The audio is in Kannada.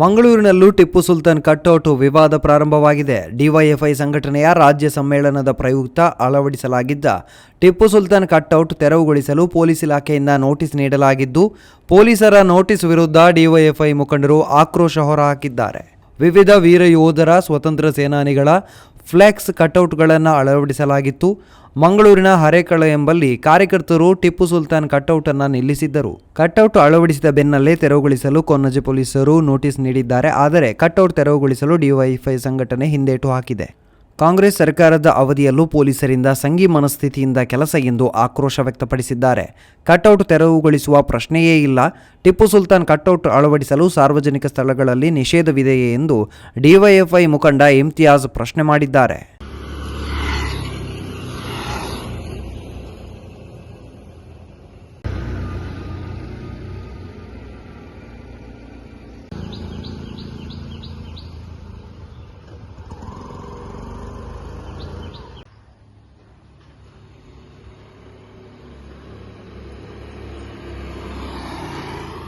ಮಂಗಳೂರಿನಲ್ಲೂ ಟಿಪ್ಪು ಸುಲ್ತಾನ್ ಕಟ್ಔಟ್ ವಿವಾದ ಪ್ರಾರಂಭವಾಗಿದೆ. ಡಿವೈಎಫ್ಐ ಸಂಘಟನೆಯ ರಾಜ್ಯ ಸಮ್ಮೇಳನದ ಪ್ರಯುಕ್ತ ಅಳವಡಿಸಲಾಗಿದ್ದ ಟಿಪ್ಪು ಸುಲ್ತಾನ್ ಕಟ್ಔಟ್ ತೆರವುಗೊಳಿಸಲು ಪೊಲೀಸ್ ಇಲಾಖೆಯಿಂದ ನೋಟಿಸ್ ನೀಡಲಾಗಿದ್ದು, ಪೊಲೀಸರ ನೋಟಿಸ್ ವಿರುದ್ಧ ಡಿವೈಎಫ್ಐ ಮುಖಂಡರು ಆಕ್ರೋಶ ಹೊರಹಾಕಿದ್ದಾರೆ. ವಿವಿಧ ವೀರ ಯೋಧರ ಸ್ವತಂತ್ರ ಸೇನಾನಿಗಳ ಫ್ಲೆಕ್ಸ್ ಕಟೌಟ್ಗಳನ್ನು ಅಳವಡಿಸಲಾಗಿತ್ತು. ಮಂಗಳೂರಿನ ಹರೇಕಳ ಎಂಬಲ್ಲಿ ಕಾರ್ಯಕರ್ತರು ಟಿಪ್ಪು ಸುಲ್ತಾನ್ ಕಟೌಟ್ ಅನ್ನು ನಿಲ್ಲಿಸಿದ್ದರು. ಕಟೌಟ್ ಅಳವಡಿಸಿದ ಬೆನ್ನಲ್ಲೇ ತೆರವುಗೊಳಿಸಲು ಕೊನ್ನಜೆ ಪೊಲೀಸರು ನೋಟಿಸ್ ನೀಡಿದ್ದಾರೆ. ಆದರೆ ಕಟೌಟ್ ತೆರವುಗೊಳಿಸಲು ಡಿವೈಎಫ್ಐ ಸಂಘಟನೆ ಹಿಂದೇಟು ಹಾಕಿದೆ. ಕಾಂಗ್ರೆಸ್ ಸರ್ಕಾರದ ಅವಧಿಯಲ್ಲೂ ಪೊಲೀಸರಿಂದ ಸಂಘಿ ಮನಸ್ಥಿತಿಯಿಂದ ಕೆಲಸ ಎಂದು ಆಕ್ರೋಶ ವ್ಯಕ್ತಪಡಿಸಿದ್ದಾರೆ. ಕಟೌಟ್ ತೆರವುಗೊಳಿಸುವ ಪ್ರಶ್ನೆಯೇ ಇಲ್ಲ. ಟಿಪ್ಪು ಸುಲ್ತಾನ್ ಕಟೌಟ್ ಅಳವಡಿಸಲು ಸಾರ್ವಜನಿಕ ಸ್ಥಳಗಳಲ್ಲಿ ನಿಷೇಧವಿದೆಯೇ ಎಂದು ಡಿವೈಎಫ್ಐ ಮುಖಂಡ ಇಮ್ತಿಯಾಜ್ ಪ್ರಶ್ನೆ ಮಾಡಿದ್ದಾರೆ.